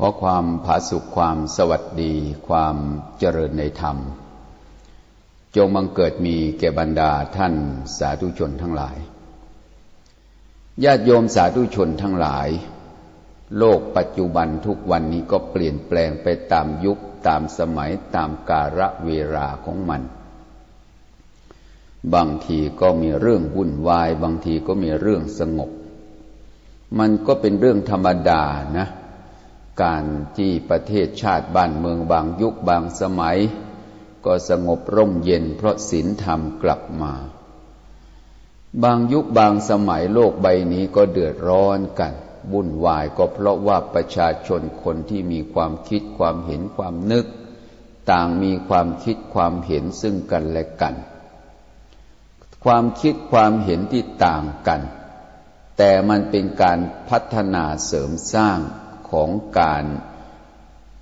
ขอความผาสุขความสวัสดี ความเจริญในธรรม จงบังเกิดมีแก่บรรดาท่านสาธุชนทั้งหลาย ญาติโยมสาธุชนทั้งหลาย โลกปัจจุบันทุกวันนี้ก็เปลี่ยนแปลงไปตามยุคตามสมัยตามกาลเวลาของมัน บางทีก็มีเรื่องวุ่นวาย บางทีก็มีเรื่องสงบ มันก็เป็นเรื่องธรรมดานะ การที่ประเทศชาติบ้านเมืองบางยุคบางสมัย ก็สงบร่มเย็นเพราะศีลธรรมกลับมา บางยุคบางสมัยโลกใบนี้ก็เดือดร้อนกันวุ่นวายก็เพราะว่าประชาชนคนที่มีความคิดความเห็นความนึก ต่างมีความคิดความเห็นซึ่งกันและกัน ความคิดความเห็นที่ต่างกัน แต่มันเป็นการพัฒนาเสริมสร้าง ของการ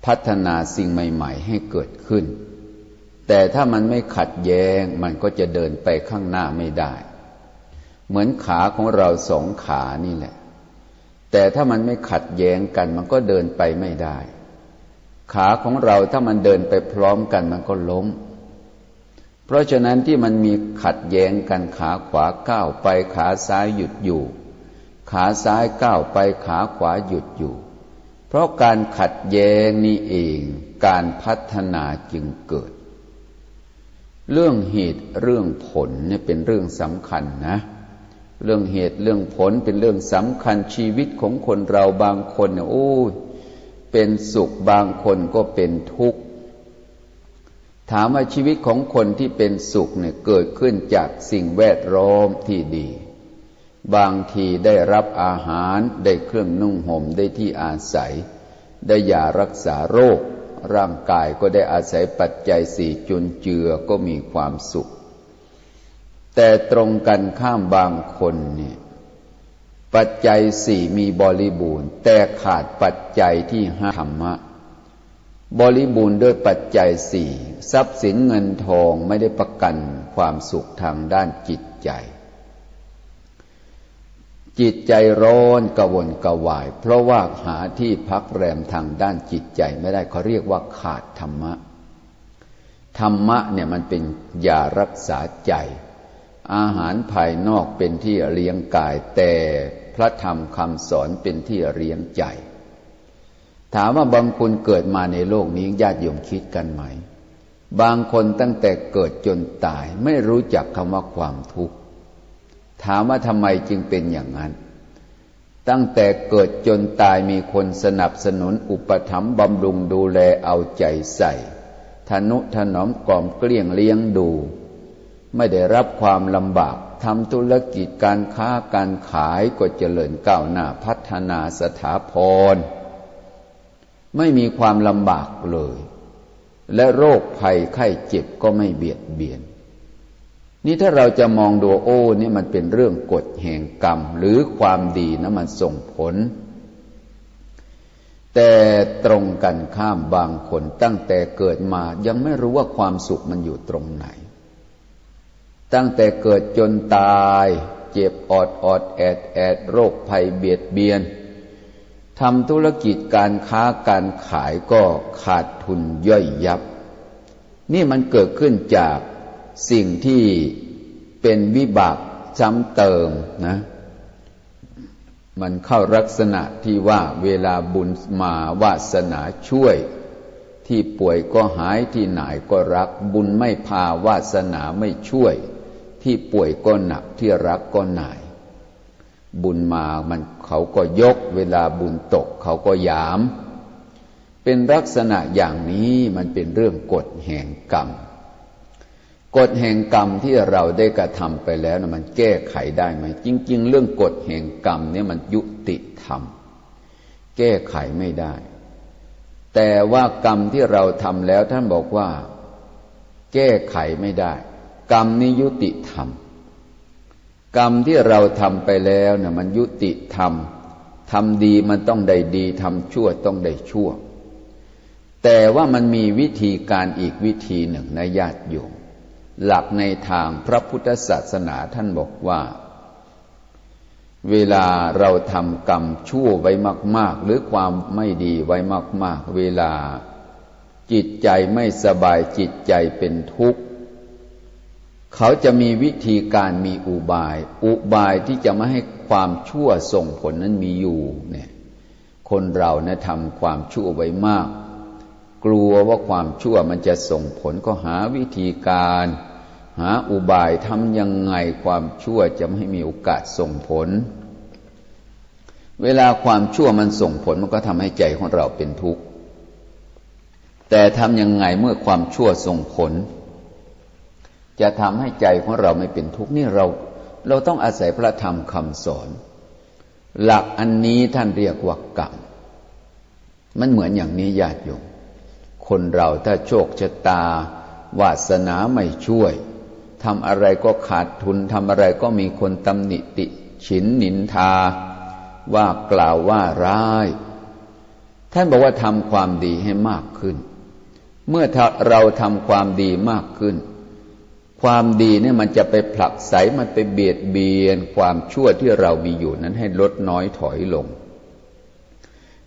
พัฒนาสิ่งใหม่ ๆ ให้เกิดขึ้น แต่ถ้ามันไม่ขัดแย้งมันก็จะเดินไปข้างหน้าไม่ได้ เหมือนขาของเราสองขานี่แหละ แต่ถ้ามันไม่ขัดแย้งกันมันก็เดินไปไม่ได้ ขาของเราถ้ามันเดินไปพร้อมกันมันก็ล้ม เพราะฉะนั้นที่มันมีขัดแย้งกันขาขวาก้าวไปขาซ้ายหยุดอยู่ ขาซ้ายก้าวไปขาขวาหยุดอยู่ ราะการขัดแย้งนี้เองการพัฒนาจึงเกิด เรื่องเหตุเรื่องผลเนี่ยเป็นเรื่องสำคัญนะ เรื่องเหตุเรื่องผลเป็นเรื่องสำคัญชีวิตของคนเราบางคนเนี่ยโอ้เป็นสุขบางคนก็เป็นทุกข์ถามว่าชีวิตของคนที่เป็นสุขเนี่ยเกิดขึ้นจากสิ่งแวดล้อมที่ดี บางทีได้รับอาหารได้เครื่องนุ่งห่มได้ที่อาศัย ได้ยารักษาโรค ร่างกายก็ได้อาศัยปัจจัยสี่จุนเจือก็มีความสุข แต่ตรงกันข้ามบางคนเนี่ยปัจจัยสี่มีบริบูรณ์ แต่ขาดปัจจัยที่ห้าธรรมะ บริบูรณ์ด้วยปัจจัยสี่ทรัพย์สินเงินทองไม่ได้ประกันความสุขทางด้านจิตใจ จิตใจร้อนกวนกวาย เพราะว่าหาที่พักแรมทางด้านจิตใจไม่ได้เขาเรียกว่าขาดธรรมะ ธรรมะเนี่ยมันเป็นยารักษาใจ อาหารภายนอกเป็นที่เลี้ยงกาย แต่พระธรรมคำสอนเป็นที่เลี้ยงใจ ถามว่าบางคนเกิดมาในโลกนี้ญาติโยมคิดกันไหม บางคนตั้งแต่เกิดจนตายไม่รู้จักคำว่าความทุกข์ ถามว่าทำไมจึงเป็นอย่างนั้น ตั้งแต่เกิดจนตายมีคนสนับสนุนอุปถัมภ์บำรุงดูแลเอาใจใส่ทนุถนอมกล่อมเกลี้ยงเลี้ยงดู ไม่ได้รับความลำบากทำธุรกิจการค้าการขายก็เจริญก้าวหน้าพัฒนาสถาพร ไม่มีความลำบากเลย และโรคภัยไข้เจ็บก็ไม่เบียดเบียน นี่ถ้าเราจะมองดูโอ้นี่มันเป็นเรื่องกฎแห่งกรรม หรือความดีนะมันส่งผล แต่ตรงกันข้ามบางคนตั้งแต่เกิดมายังไม่รู้ว่าความสุขมันอยู่ตรงไหน ตั้งแต่เกิดจนตายเจ็บออดออดแอดแอดโรคภัยเบียดเบียนทำธุรกิจการค้าการขายก็ขาดทุนย่อยยับ นี่มันเกิดขึ้นจาก สิ่งที่เป็นวิบากซ้ำเติมนะ มันเข้าลักษณะที่ว่าเวลาบุญมาวาสนาช่วย ที่ป่วยก็หายที่หนายก็รัก บุญไม่พาวาสนาไม่ช่วย ที่ป่วยก็หนักที่รักก็หนาย บุญมามันเขาก็ยก เวลาบุญตกเขาก็ยาม เป็นลักษณะอย่างนี้มันเป็นเรื่องกฎแห่งกรรม กฎแห่งกรรมที่เราได้กระทำไปแล้วนะมันแก้ไขได้ไหมจริง ๆ เรื่องกฎแห่งกรรมเนี่ยมันยุติธรรม แก้ไขไม่ได้ แต่ว่ากรรมที่เราทำแล้วท่านบอกว่า แก้ไขไม่ได้ กรรมนี้ยุติธรรม กรรมที่เราทำไปแล้วนะ่ะมันยุติธรรมทำดีมันต้องได้ดีทำชั่วต้องได้ชั่ว แต่ว่ามันมีวิธีการอีกวิธีหนึ่งนะญาติโยม หลักในทางพระพุทธศาสนาท่านบอกว่า เวลาเราทำกรรมชั่วไว้มาก ๆ หรือความไม่ดีไว้มาก ๆ เวลาจิตใจไม่สบายจิตใจเป็นทุกข์ เขาจะมีวิธีการมีอุบาย อุบายที่จะไม่ให้ความชั่วส่งผลนั้นมีอยู่เนี่ยคนเรานะทำความชั่วไว้มาก กลัวว่าความชั่วมันจะส่งผลก็หาวิธีการ หาอุบายทำยังไงความชั่วจะไม่มีโอกาสส่งผล เวลาความชั่วมันส่งผลมันก็ทำให้ใจของเราเป็นทุกข์ แต่ทำยังไงเมื่อความชั่วส่งผล จะทำให้ใจของเราไม่เป็นทุกข์นี่เรา เราต้องอาศัยพระธรรมคำสอน หลักอันนี้ท่านเรียกว่ากรรมมันเหมือนอย่างนี้ญาติโยม คนเราถ้าโชคชะตา วาสนาไม่ช่วยทำอะไรก็ขาดทุนทำอะไรก็มีคนตำหนิติฉินนินทา ว่ากล่าวว่าร้าย ท่านบอกว่าทำความดีให้มากขึ้น เมื่อเราทำความดีมากขึ้น ความดีเนี่ยมันจะไปผลักไสมันไปเบียดเบียนความชั่วที่เรามีอยู่นั้นให้ลดน้อยถอยลง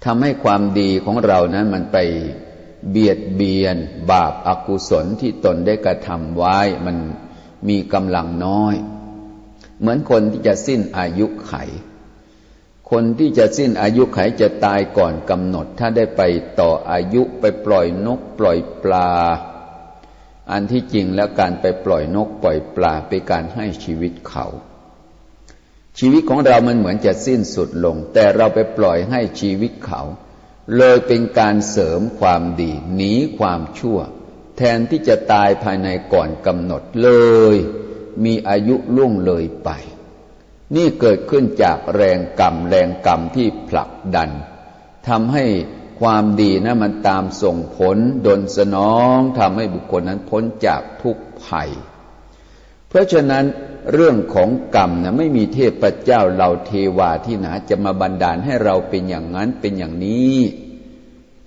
ทำให้ความดีของเรานั้นมันไป เบียดเบียน บาปอากุศลที่ตนได้กระทำไว้ มันมีกำลังน้อย เหมือนคนที่จะสิ้นอายุไข คนที่จะสิ้นอายุไขจะตายก่อนกำหนด ถ้าได้ไปต่ออายุไปปล่อยนกปล่อยปลา อันที่จริงแล้วการไปปล่อยนกปล่อยปลาเป็นการให้ชีวิตเขาชีวิตของเรามันเหมือนจะสิ้นสุดลง แต่เราไปปล่อยให้ชีวิตเขา เลยเป็นการเสริมความดีหนีความชั่ว แทนที่จะตายภายในก่อนกำหนดเลย มีอายุล่วงเลยไป นี่เกิดขึ้นจากแรงกรรมแรงกรรมที่ผลักดันทำให้ความดีนะมันตามส่งผลดลสนองทำให้บุคคลนั้นพ้นจากทุกภัย เพราะฉะนั้นเรื่องของกรรมนะไม่มีเทพเจ้าเราเทวาที่ไหนจะมาบันดาลให้เราเป็นอย่างนั้นเป็นอย่างนี้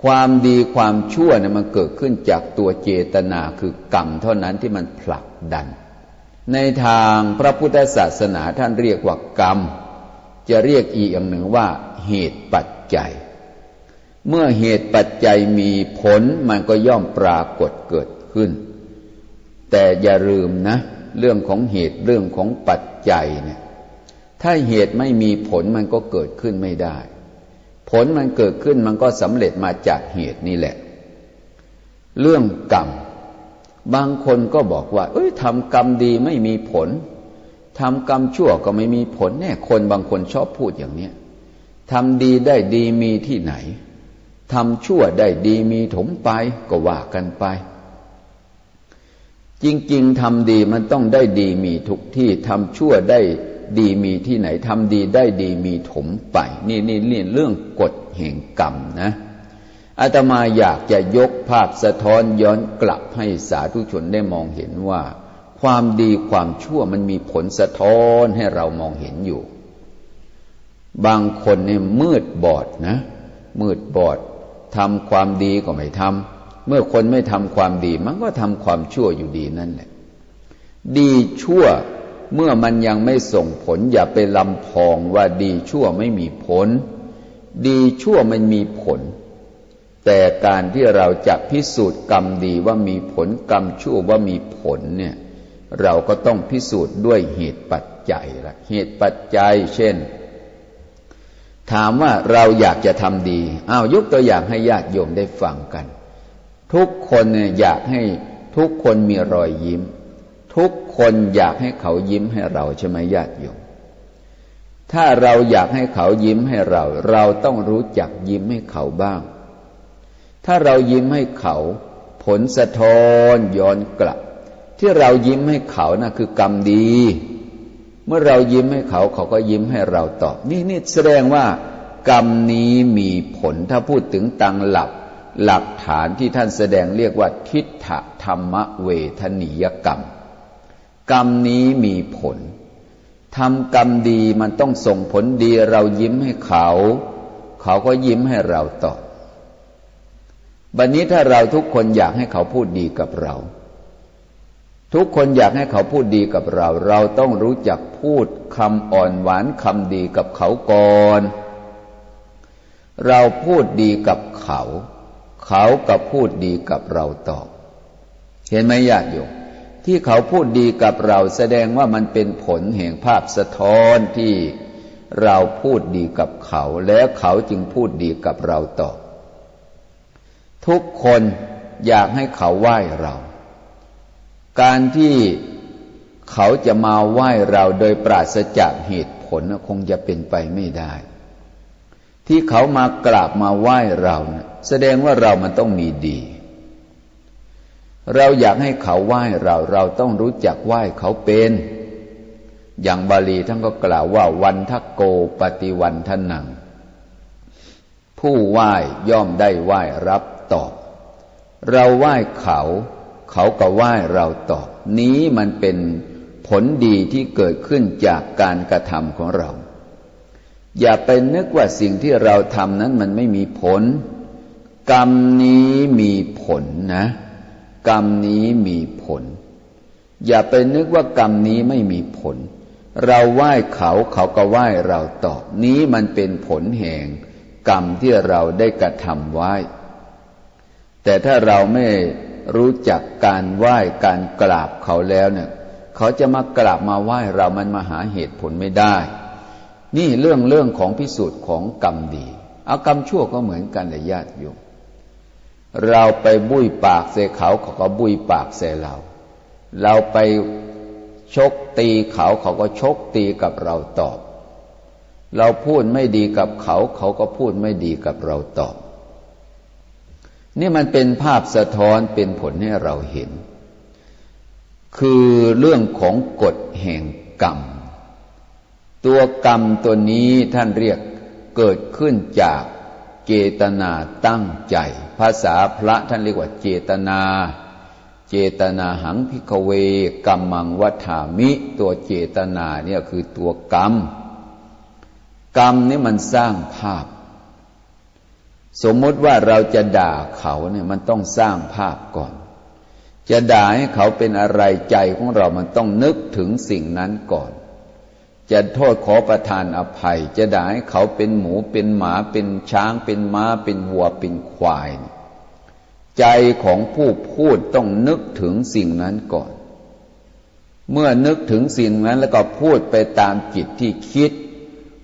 ความดีความชั่วเนะมันเกิดขึ้นจากตัวเจตนาคือกรรมเท่านั้นที่มันผลักดัน ในทางพระพุทธศาสนาท่านเรียกว่ากรรม จะเรียกอีกอย่างหนึ่งว่า เหตุปัจจัย เมื่อเหตุปัจจัยมีผลมันก็ย่อมปรากฏเกิดขึ้น แต่อย่าลืมนะ เรื่องของเหตุเรื่องของปัจจัยเนี่ยถ้าเหตุไม่มีผลมันก็เกิดขึ้นไม่ได้ ผลมันเกิดขึ้นมันก็สำเร็จมาจากเหตุนี่แหละ เรื่องกรรม บางคนก็บอกว่า เอ้ยทำกรรมดีไม่มีผลทำกรรมชั่วก็ไม่มีผลแน่คนบางคนชอบพูดอย่างเนี้ยทำดีได้ดีมีที่ไหนทำชั่วได้ดีมีถมไปก็ว่ากันไป จริง ๆทำดีมันต้องได้ดีมีทุกที่ทำชั่วได้ ดีมีที่ไหนทำดีได้ดีมีถมไป นี่นี่นี่เรื่องกฎแห่งกรรมนะอาตมาอยากจะยกภาพสะท้อนย้อนกลับให้สาธุชนได้มองเห็นว่า ความดีความชั่วมันมีผลสะท้อนให้เรามองเห็นอยู่ บางคนเนี่ยมืดบอดนะ มืดบอดทำความดีก็ไม่ทำเมื่อคนไม่ทำความดี มันก็ทำความชั่วอยู่ดีนั่นแหละ ดีชั่ว เมื่อมันยังไม่ส่งผล อย่าไปลำพองว่าดีชั่วไม่มีผล ดีชั่วมันมีผล แต่การที่เราจะพิสูจน์กรรมดีว่ามีผลกรรมชั่วว่ามีผลเนี่ยเราก็ต้องพิสูจน์ด้วยเหตุปัจจัยละเหตุปัจจัย เช่น ถามว่าเราอยากจะทำดีอ้าวยกตัวอย่างให้ญาติโยมได้ฟังกัน ทุกคนเนี่ยอยากให้ทุกคนมีรอยยิ้ม ทุกคนอยากให้เขายิ้มให้เราใช่ไหมญาติโยม ถ้าเราอยากให้เขายิ้มให้เรา เราต้องรู้จักยิ้มให้เขาบ้าง ถ้าเรายิ้มให้เขา ผลสะท้อนย้อนกลับ ที่เรายิ้มให้เขานะ่ะคือกรรมดี เมื่อเรายิ้มให้เขาเขาก็ยิ้มให้เราตอบ นี่นี่แสดงว่ากรรมนี้มีผลถ้าพูดถึงตังหลักหลักฐานที่ท่านแสดงเรียกว่าทิฏฐธรรมเวทนิยกรรม กรรมนี้มีผลทำกรรมดีมันต้องส่งผลดีเรายิ้มให้เขา เขาก็ยิ้มให้เราตอบบัดนนี้ถ้าเราทุกคนอยากให้เขาพูดดีกับเรา ทุกคนอยากให้เขาพูดดีกับเรา เราต้องรู้จักพูดคำอ่อนหวานคำดีกับเขาก่อน เราพูดดีกับเขา เขาก็พูดดีกับเราตอบ เห็นไหมญาติโยม ที่เขาพูดดีกับเราแสดงว่ามันเป็นผลแห่งภาพสะท้อนที่เราพูดดีกับเขา แล้วเขาจึงพูดดีกับเราตอบทุกคนอยากให้เขาไหว้เรา การที่เขาจะมาไหว้เราโดยปราศจากเหตุผลคงจะเป็นไปไม่ได้ ที่เขามากราบมาไหว้เราแสดงว่าเรามันต้องมีดี เราอยากให้เขาไหว้เราเราต้องรู้จักไหว้เขาเป็น อย่างบาลีท่านก็กล่าวว่าวันทโกปฏิวันทนัง ผู้ไหว้ย่อมได้ไหว้รับตอบ เราไหว้เขา เขาก็ไหว้เราตอบ นี้มันเป็นผลดีที่เกิดขึ้นจากการกระทำของเรา อย่าไปนึกว่าสิ่งที่เราทำนั้นมันไม่มีผล กรรมนี้มีผลนะ กรรมนี้มีผล อย่าไปนึกว่ากรรมนี้ไม่มีผล เราไหว้เขาเขาก็ไหว้เราตอบ นี้มันเป็นผลแห่งกรรมที่เราได้กระทำไว้ แต่ถ้าเราไม่รู้จักการไหว้การกราบเขาแล้วเนี่ย เขาจะมากราบมาไหว้เรามันมาหาเหตุผลไม่ได้ นี่เรื่องเรื่องของพิสูจน์ของกรรมดี เอากรรมชั่วก็เหมือนกันเลยญาติโยม เราไปบุยปากใส่เขาเขาก็บุยปากใส่เรา เราไปชกตีเขาเขาก็ชกตีกับเราตอบ เราพูดไม่ดีกับเขา เขาก็พูดไม่ดีกับเราตอบ นี่มันเป็นภาพสะท้อนเป็นผลให้เราเห็น คือเรื่องของกฎแห่งกรรม ตัวกรรมตัวนี้ท่านเรียกเกิดขึ้นจาก เจตนาตั้งใจ ภาษาพระท่านเรียกว่าเจตนา เจตนาหังพิกเวกรรมังวัฏามิ ตัวเจตนาเนี่ยคือตัวกรรม กรรมนี่มันสร้างภาพ สมมติว่าเราจะด่าเขาเนี่ยมันต้องสร้างภาพก่อน จะด่าให้เขาเป็นอะไรใจของเรามันต้องนึกถึงสิ่งนั้นก่อน จะโทษขอประทานอภัย จะด่าให้เขาเป็นหมูเป็นหมาเป็นช้างเป็นม้าเป็นวัวเป็นควาย ใจของผู้พูดต้องนึกถึงสิ่งนั้นก่อน เมื่อนึกถึงสิ่งนั้นแล้วก็พูดไปตามจิตที่คิด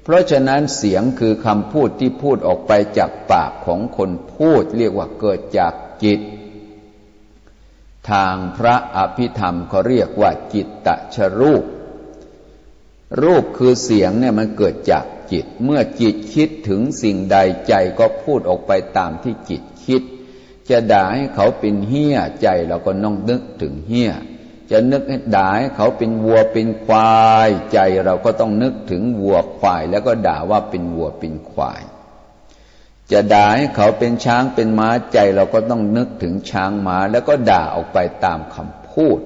เพราะฉะนั้นเสียงคือคำพูดที่พูดออกไปจากปากของคนพูด เรียกว่าเกิดจากจิต ทางพระอภิธรรมเขาเรียกว่าจิตตะชรูป รูปคือเสียงเนี่ยมันเกิดจากจิต เมื่อจิตคิดถึงสิ่งใดใจก็พูดออกไปตามที่จิตคิด จะด่าให้เขาเป็นเหี้ยใจเราก็น้องนึกถึงเหี้ย จะนึกให้ด่าให้เขาเป็นวัวเป็นควาย ใจเราก็ต้องนึกถึงวัวควาย แล้วก็ด่าว่าเป็นวัวเป็นควาย จะด่าให้เขาเป็นช้างเป็นม้าใจเราก็ต้องนึกถึงช้างม้า แล้วก็ด่าออกไปตามคำพูด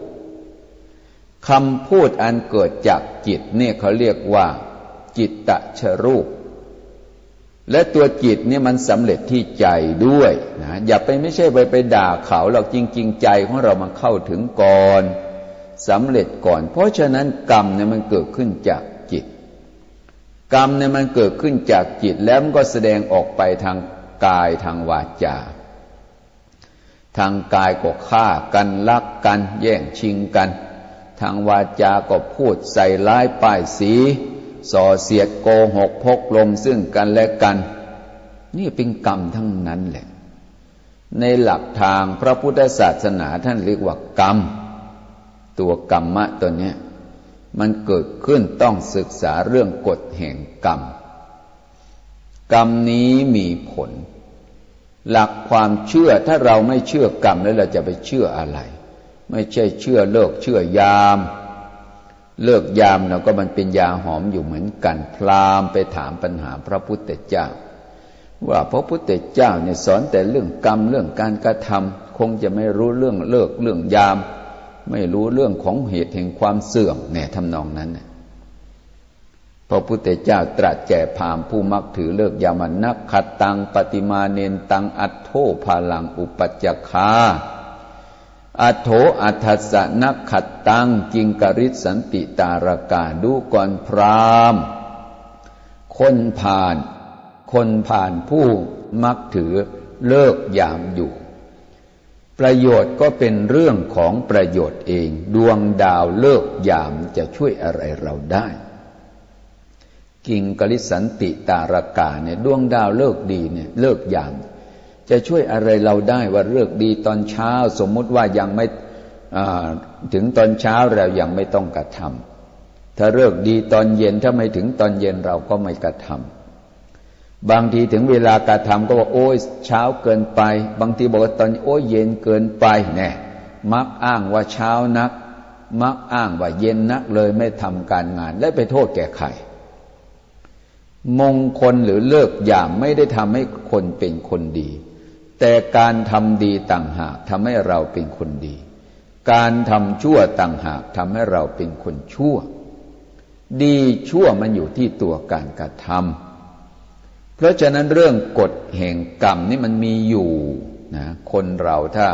คำพูดอันเกิดจากจิตเนี่ยเขาเรียกว่า จิตตะชรูป และตัวจิตเนี่ยมันสำเร็จที่ใจด้วยนะอย่าไปไม่ใช่ไปไปด่าเขาหรอกจริง ๆ ใจของเรามันเข้าถึงก่อนสำเร็จก่อน เพราะฉะนั้นกรรมเนี่ยมันเกิดขึ้นจากจิต กรรมเนี่ยมันเกิดขึ้นจากจิต แล้วมันก็แสดงออกไปทางกายทางวาจาทางกายก็ฆ่ากันลักกัน แย่งชิงกัน ทางวาจาก็พูดใส่ร้ายป้ายสีส่อเสียดโกหกพกลมซึ่งกันและกัน นี่เป็นกรรมทั้งนั้นแหละ ในหลักทางพระพุทธศาสนาท่านเรียกว่ากรรม ตัวกรรมะตัวนี้มันเกิดขึ้นต้องศึกษาเรื่องกฎแห่งกรรม กรรมนี้มีผล หลักความเชื่อถ้าเราไม่เชื่อกรรมแล้วเราจะไปเชื่ออะไร ไม่ใช่เชื่อเลิกเชื่อยาม เลิกยามเราก็มันเป็นยาหอมอยู่เหมือนกันพรามไปถามปัญหาพระพุทธเจ้า ว่าพระพุทธเจ้าเนี่ยสอนแต่เรื่องกรรมเรื่องการกระทำคงจะไม่รู้เรื่องเลิกเรื่องยาม ไม่รู้เรื่องของเหตุแห่งความเสื่อมเนี่ยทำนองนั้นพระพุทธเจ้าตรัสแก่พามผู้มักถือเลิกยามันนักขัดตังปฏิมาเนนตังอัตโทภาลังอุปัจจคา อโถอัฏสนักขัดตังกิงกริสันติตารกาดูก่อนพรามคนผ่าน คนผ่านผู้มักถือเลิกยามอยู่ ประโยชน์ก็เป็นเรื่องของประโยชน์เอง ดวงดาวเลิกยามจะช่วยอะไรเราได้ กิงกลิสันติตารกาเนี่ยดวงดาวเลิกดีเนี่ยเลิกยาม จะช่วยอะไรเราได้ว่าเลิกดีตอนเช้า สมมุติว่ายังไม่ถึงตอนเช้าเรายังไม่ต้องกระทำถ้าเลิกดีตอนเย็นถ้าไม่ถึงตอนเย็นเราก็ไม่กระทำบางทีถึงเวลากระทำก็บอกโอ้ยเช้าเกินไป บางทีบอกว่าตอนโอ้ยเย็นเกินไปแน่มักอ้างว่าเช้านัก มักอ้างว่าเย็นนักเลยไม่ทำการงานและไปโทษแก่ใครมงคลหรือเลิกยามไม่ได้ทำให้คนเป็นคนดี แต่การทำดีต่างหากทำให้เราเป็นคนดี การทำชั่วต่างหากทำให้เราเป็นคนชั่ว ดีชั่วมันอยู่ที่ตัวการกระทำเพราะฉะนั้นเรื่องกฎแห่งกรรมนี่มันมีอยู่นะคนเราถ้า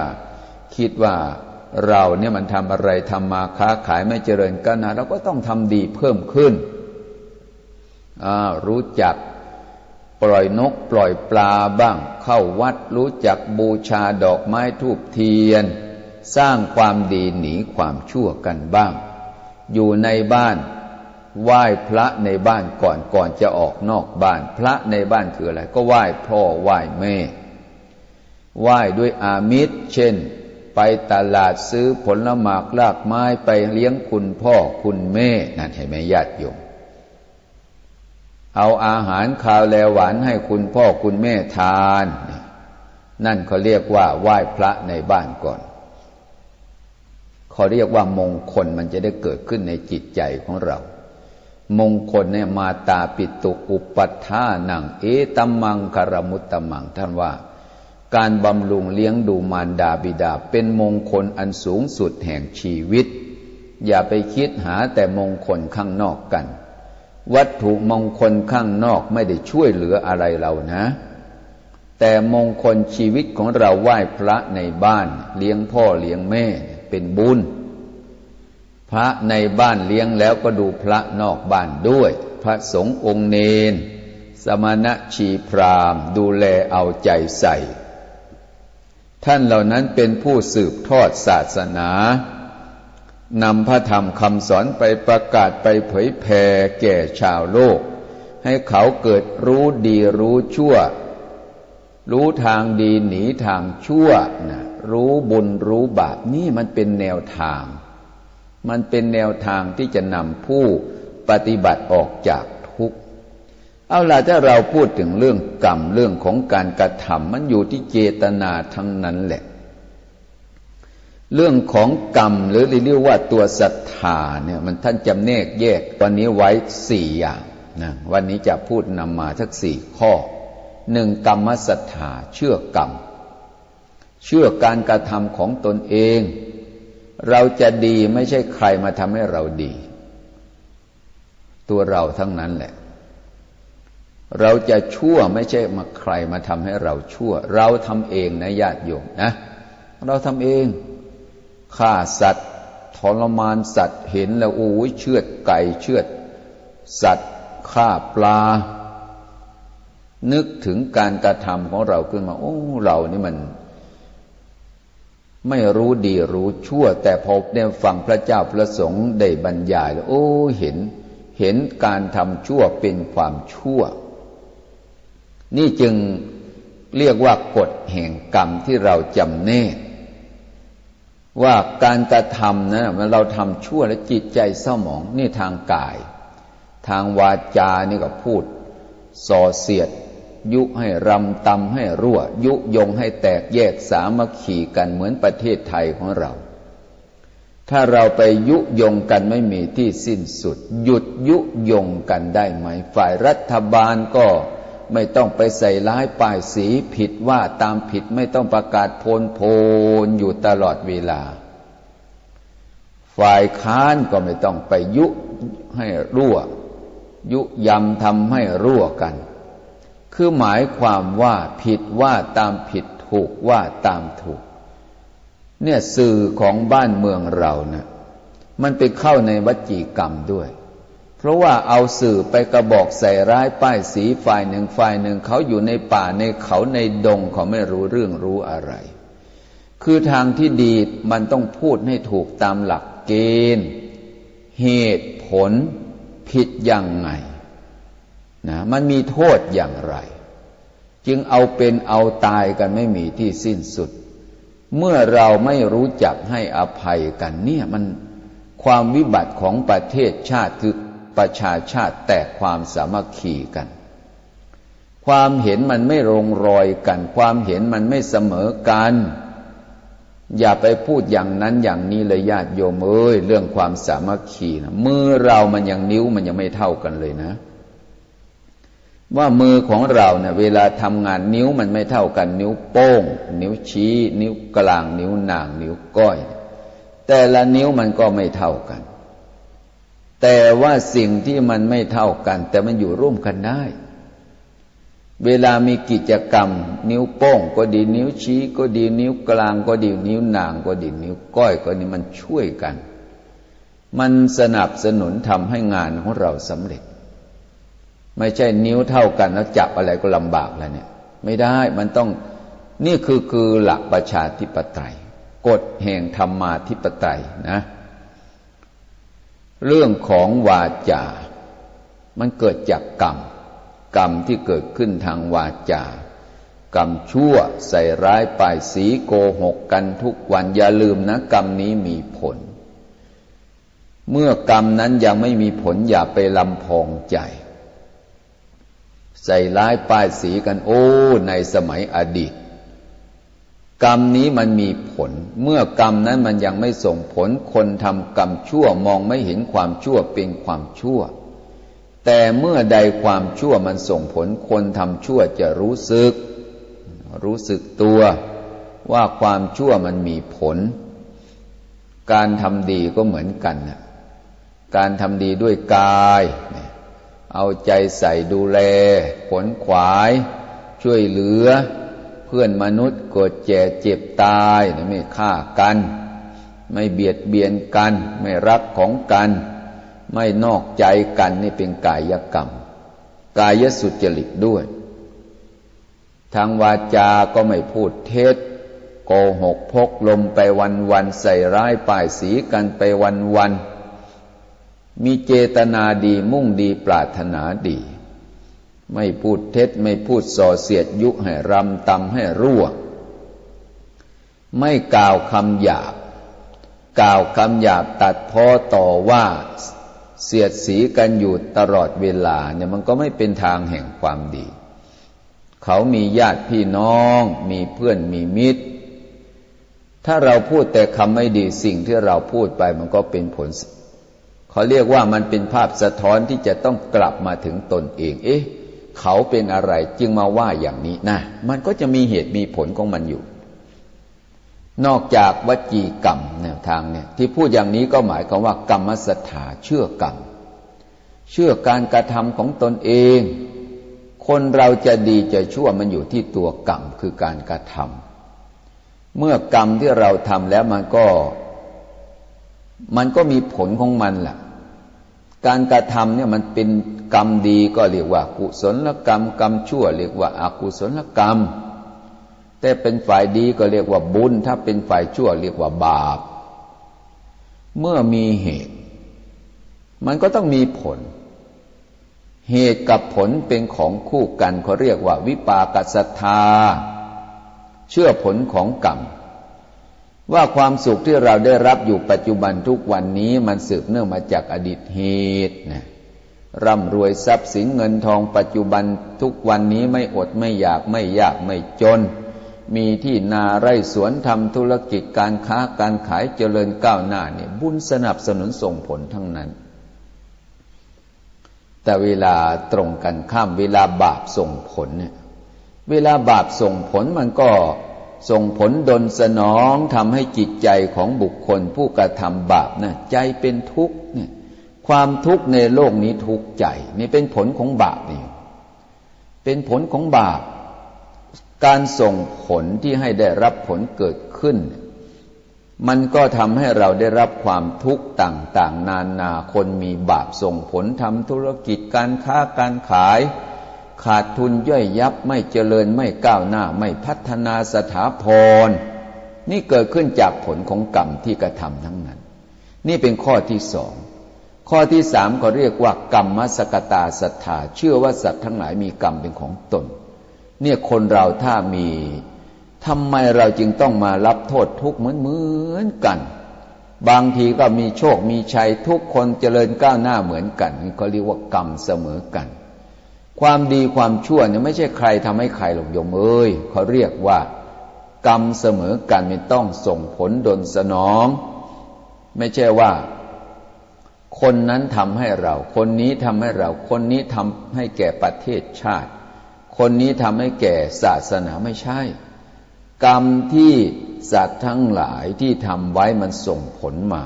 คิดว่าเราเนี่ยมันทำอะไรทำมาค้าขายไม่เจริญก้าวหน้าเราก็ต้องทำดีเพิ่มขึ้น รู้จัก ปล่อยนกปล่อยปลาบ้าง เข้าวัดรู้จักบูชาดอกไม้ทูบเทียน สร้างความดีหนีความชั่วกันบ้าง อยู่ในบ้านไหว้พระในบ้านก่อนก่อนจะออกนอกบ้าน พระในบ้านคืออะไร ก็ไหว้พ่อไหว้แม่ ไหว้ด้วยอามิตร เช่น ไปตลาดซื้อผลหมากลากไม้ไปเลี้ยงคุณพ่อคุณแม่นั่นเห็นไหมญาติโยม เอาอาหารคาวแลหวานให้คุณพ่อคุณแม่ทาน นั่นเขาเรียกว่าไหว้พระในบ้านก่อนเขาเรียกว่ามงคลมันจะได้เกิดขึ้นในจิตใจของเรา มงคลเนี่ยมาตาปิตุอุปัฏฐานังเอตัมมังคารมุตตมังท่านว่า การบำรุงเลี้ยงดูมารดาบิดา เป็นมงคลอันสูงสุดแห่งชีวิต อย่าไปคิดหาแต่มงคลข้างนอกกัน วัตถุมงคลข้างนอกไม่ได้ช่วยเหลืออะไรเรานะ แต่มงคลชีวิตของเราไหว้พระในบ้าน เลี้ยงพ่อเลี้ยงแม่เป็นบุญ พระในบ้านเลี้ยงแล้วก็ดูพระนอกบ้านด้วย พระสงฆ์องค์เนน สมณะชีพรามดูแลเอาใจใส่ ท่านเหล่านั้นเป็นผู้สืบทอดศาสนา นำพระธรรมคำสอนไปประกาศไปเผยแผ่แก่ชาวโลก ให้เขาเกิดรู้ดีรู้ชั่ว รู้ทางดีหนีทางชั่วนะรู้บุญรู้บาปนี่มันเป็นแนวทาง มันเป็นแนวทางที่จะนำผู้ปฏิบัติออกจากทุกข์เอาล่ะถ้าเราพูดถึงเรื่องกรรมเรื่องของการกระทำมันอยู่ที่เจตนาทั้งนั้นแหละ เรื่องของกรรมหรือเรียกว่าตัวศรัทธาเนี่ยมันท่านจำแนกแยกวันนี้ไว้สี่อย่างนะวันนี้จะพูดนำมาสักสี่ข้อหนึ่งกรรมศรัทธาเชื่อกรรม เชื่อการกระทำของตนเอง เราจะดีไม่ใช่ใครมาทำให้เราดี ตัวเราทั้งนั้นแหละ เราจะชั่วไม่ใช่มาใครมาทำให้เราชั่ว เราทำเองนะญาติโยมนะ เราทำเอง ฆ่าสัตว์ทรมานสัตว์เห็นแล้วโอ้ยเชือดไก่เชือด สัตว์ฆ่าปลา นึกถึงการกระทำของเราขึ้นมา โอ้ เรานี่มัน ไม่รู้ดีรู้ชั่ว แต่พอได้ฟังพระเจ้าพระสงฆ์ได้บรรยายแล้วโอ้เห็นเห็นการทำชั่วเป็นความชั่ว นี่จึงเรียกว่ากฎแห่งกรรมที่เราจำแนก ว่าการกระทำนะมันเราทำชั่วแล้วจิตใจเศร้าหมองนี่ทางกาย ทางวาจานี่ก็พูดส่อเสียด ยุให้รำตำให้รั่ว ยุยงให้แตกแยกสามัคคีกันเหมือนประเทศไทยของเรา ถ้าเราไปยุยงกันไม่มีที่สิ้นสุด หยุดยุยงกันได้ไหม ฝ่ายรัฐบาลก็ ไม่ต้องไปใส่ร้ายป้ายสีผิดว่าตามผิดไม่ต้องประกาศโพลโพลอยู่ตลอดเวลา ฝ่ายค้านก็ไม่ต้องไปยุให้รั่ว ยุยำทำให้รั่วกัน คือหมายความว่าผิดว่าตามผิดถูกว่าตามถูก เนี่ยสื่อของบ้านเมืองเราเนะี่ยมันไปเข้าในวจีกรรมด้วย เพราะว่าเอาสื่อไปกระบอกใส่ร้ายป้ายสีฝ่ายหนึ่งฝ่ายหนึ่งเขาอยู่ในป่าในเขาในดงเขาไม่รู้เรื่องรู้อะไร คือทางที่ดีมันต้องพูดให้ถูกตามหลักเกณฑ์ เหตุผลผิดอยังไงนะมันมีโทษอย่างไร จึงเอาเป็นเอาตายกันไม่มีที่สิ้นสุด เมื่อเราไม่รู้จักให้อภัยกันเนี่ยมันความวิบัติของประเทศชาติคือ ประชาชาติแตกความสามัคคีกัน ความเห็นมันไม่ลงรอยกัน ความเห็นมันไม่เสมอกัน อย่าไปพูดอย่างนั้นอย่างนี้เลยญาติโยมเอ้ยเรื่องความสามัคคีนะมือเรามันยังนิ้วมันยังไม่เท่ากันเลยนะ ว่ามือของเราเนะ่ยเวลาทำงานนิ้วมันไม่เท่ากัน นิ้วโป้ง นิ้วชี้ นิ้วกลาง นิ้วนาง นิ้วก้อย แต่ละนิ้วมันก็ไม่เท่ากัน แต่ว่าสิ่งที่มันไม่เท่ากัน แต่มันอยู่ร่วมกันได้ เวลามีกิจกรรม นิ้วโป้งก็ดีนิ้วชี้ก็ดีนิ้วกลางก็ดีนิ้วนางก็ดีนิ้วก้อยก็ดีมันช่วยกัน มันสนับสนุนทำให้งานของเราสำเร็จ ไม่ใช่นิ้วเท่ากันแล้วจับอะไรก็ลำบากแล้วเนี่ย ไม่ได้มันต้องนี่คือคือหลักประชาธิปไตยกฎแห่งธรรมาธิปไตยนะ เรื่องของวาจา มันเกิดจากกรรม กรรมที่เกิดขึ้นทางวาจา กรรมชั่วใส่ร้ายป้ายสีโกหกกันทุกวันอย่าลืมนะ กรรมนี้มีผล เมื่อกรรมนั้นยังไม่มีผลอย่าไปลำพองใจ ใส่ร้ายป้ายสีกันโอ้ ในสมัยอดีต กรรมนี้มันมีผล เมื่อกรรมนั้นมันยังไม่ส่งผล คนทำกรรมชั่วมองไม่เห็นความชั่วเป็นความชั่ว แต่เมื่อใดความชั่วมันส่งผล คนทำชั่วจะรู้สึก รู้สึกตัวว่าความชั่วมันมีผล การทำดีก็เหมือนกันนะการทำดีด้วยกาย เอาใจใส่ดูแล ขนขวาย ช่วยเหลือ เพื่อนมนุษย์กดแจ่เจ็บตายไม่ฆ่ากัน ไม่เบียดเบียนกัน ไม่รักของกัน ไม่นอกใจกันนี่เป็นกายกรรม กายสุจริตด้วย ทางวาจาก็ไม่พูดเท็จโกหกพกลมไปวันวันใส่ร้ายป้ายสีกันไปวันวันมีเจตนาดีมุ่งดีปรารถนาดี ไม่พูดเท็จ ไม่พูดส่อเสียดยุให้รำตำให้รั่ว ไม่กล่าวคำหยาบ กล่าวคำหยาบตัดพ้อต่อว่าเสียดสีกันอยู่ตลอดเวลาเนี่ยมันก็ไม่เป็นทางแห่งความดี เขามีญาติพี่น้อง มีเพื่อนมีมิตร ถ้าเราพูดแต่คำไม่ดีสิ่งที่เราพูดไปมันก็เป็นผลเขาเรียกว่ามันเป็นภาพสะท้อนที่จะต้องกลับมาถึงตนเอง เอ๊ะ เขาเป็นอะไรจึงมาว่าอย่างนี้นะมันก็จะมีเหตุมีผลของมันอยู่ นอกจากวจีกรรมแนวทางเนี่ยที่พูดอย่างนี้ก็หมายความว่ากรรมสถาเชื่อกรรม เชื่อการกระทำของตนเอง คนเราจะดีจะชั่วมันอยู่ที่ตัวกรรมคือการกระทำเมื่อกรรมที่เราทำแล้วมันก็ มันก็มีผลของมันแหละ การกระทำเนี่ยมันเป็นกรรมดีก็เรียกว่า กุศลกรรมกรรมชั่ว เรียกว่าอากุศลกรรม แต่เป็นฝ่ายดีก็เรียกว่าบุญ ถ้าเป็นฝ่ายชั่ว เรียกว่าบาป เมื่อมีเหตุ มันก็ต้องมีผล เหตุกับผลเป็นของคู่กันเขาเรียกว่า วิปากสัทธา เชื่อผลของกรรม ว่าความสุขที่เราได้รับอยู่ปัจจุบันทุกวันนี้มันสืบเนื่องมาจากอดีตเหตุนะร่ำรวยทรัพย์สินเงินทองปัจจุบันทุกวันนี้ไม่อดไม่อยากไม่ยากไม่จน มีที่นาไร่สวนทำธุรกิจการค้าการขายเจริญก้าวหน้าเนี่ยบุญสนับสนุนส่งผลทั้งนั้น แต่เวลาตรงกันข้ามเวลาบาปส่งผลเนี่ยเวลาบาปส่งผลมันก็ ส่งผลดลสนองทำให้จิตใจของบุคคลผู้กระทำบาปนะใจเป็นทุกข์เนี่ยความทุกข์ในโลกนี้ทุกข์ใจ นี่เป็นผลของบาปนี่เป็นผลของบาป การส่งผลที่ให้ได้รับผลเกิดขึ้น มันก็ทำให้เราได้รับความทุกข์ต่าง ๆ นานาคนมีบาปส่งผลทำธุรกิจการค้าการขาย ขาดทุนย่อยยับไม่เจริญไม่ก้าวหน้าไม่พัฒนาสถาพร นี่เกิดขึ้นจากผลของกรรมที่กระทำทั้งนั้น นี่เป็นข้อที่สองข้อที่สามก็เรียกว่ากรรมมสกตาศรัทธาเชื่อว่าสัตว์ทั้งหลายมีกรรมเป็นของตน เนี่ยคนเราถ้ามีทำไมเราจึงต้องมารับโทษทุกเหมือนเหมือนกัน บางทีก็มีโชคมีชัยทุกคนเจริญก้าวหน้าเหมือนกันนี่เขาเรียกว่ากรรมเสมอกัน ความดีความชั่วเนี่ยไม่ใช่ใครทำให้ใครหลงยมเอ้ยเขาเรียกว่า กรรมเสมอกันไม่ต้องส่งผลดลสนอง ไม่ใช่ว่า คนนั้นทำให้เรา คนนี้ทำให้เรา คนนี้ทำให้แก่ประเทศชาติ คนนี้ทำให้แก่ศาสนาไม่ใช่ กรรมที่สัตว์ทั้งหลายที่ทำไว้มันส่งผลมา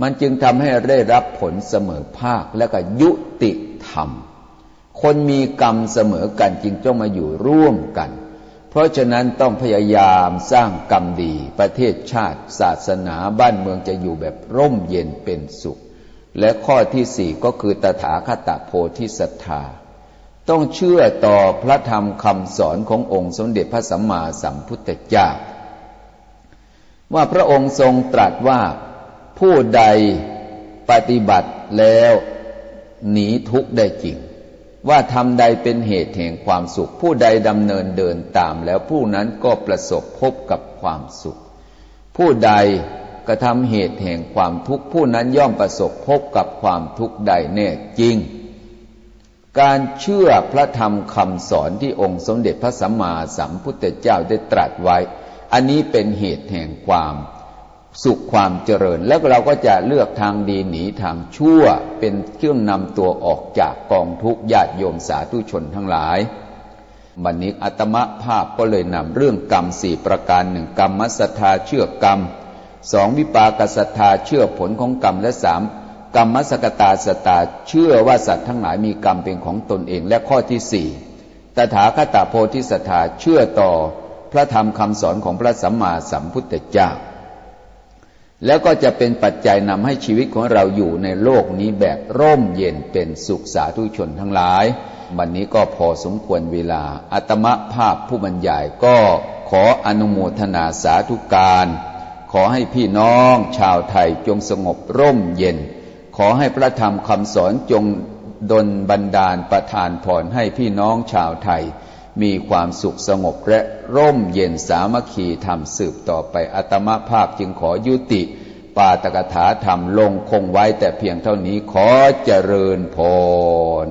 มันจึงทำให้ได้รับผลเสมอภาคและก็ยุติธรรม คนมีกรรมเสมอกันจึงต้องมาอยู่ร่วมกัน เพราะฉะนั้นต้องพยายามสร้างกรรมดี ประเทศชาติ ศาสนาบ้านเมืองจะอยู่แบบร่มเย็นเป็นสุข และข้อที่สี่ก็คือตถาคตโพธิศรัทธาต้องเชื่อต่อพระธรรมคำสอนขององค์สมเด็จพระสัมมาสัมพุทธเจ้า ว่าพระองค์ทรงตรัสว่าผู้ใดปฏิบัติแล้วหนีทุกข์ได้จริง ว่าทำใดเป็นเหตุแห่งความสุข ผู้ใดดำเนินเดินตามแล้วผู้นั้นก็ประสบพบกับความสุข ผู้ใดกระทำเหตุแห่งความทุกข์ผู้นั้นย่อมประสบพบกับความทุกข์ใดแน่จริง การเชื่อพระธรรมคำสอนที่องค์สมเด็จพระสัมมาสัมพุทธเจ้าได้ตรัสไว้ อันนี้เป็นเหตุแห่งความ สุขความเจริญ แล้วเราก็จะเลือกทางดีหนีทางชั่วเป็นเครื่องนำตัวออกจากกองทุกข์ญาติโยมสาธุชนทั้งหลาย วันนี้อัตมภาพก็เลยนำเรื่องกรรมสี่ประการหนึ่งกรรมมัสธาเชื่อกรรมสองวิปากศรัทธาเชื่อผลของกรรมและสามกรรมสกตาสตาเชื่อว่าสัตว์ทั้งหลายมีกรรมเป็นของตนเองและข้อที่สี่ตถาคตาโพธิสัทธาเชื่อต่อพระธรรมคำสอนของพระสัมมาสัมพุทธเจ้า แล้วก็จะเป็นปัจจัยนำให้ชีวิตของเราอยู่ในโลกนี้แบบร่มเย็นเป็นสุขสาธุชนทั้งหลาย วันนี้ก็พอสมควรเวลาอัตมภาพผู้บรรยายก็ขออนุโมทนาสาธุการ ขอให้พี่น้องชาวไทยจงสงบร่มเย็น ขอให้พระธรรมคำสอนจงดลบันดาลประทานพรให้พี่น้องชาวไทย มีความสุขสงบและร่มเย็นสามัคคีธรรมสืบต่อไปอัตมภาพจึงขอยุติ ปาตกถาธรรมลงคงไว้แต่เพียงเท่านี้ขอเจริญพร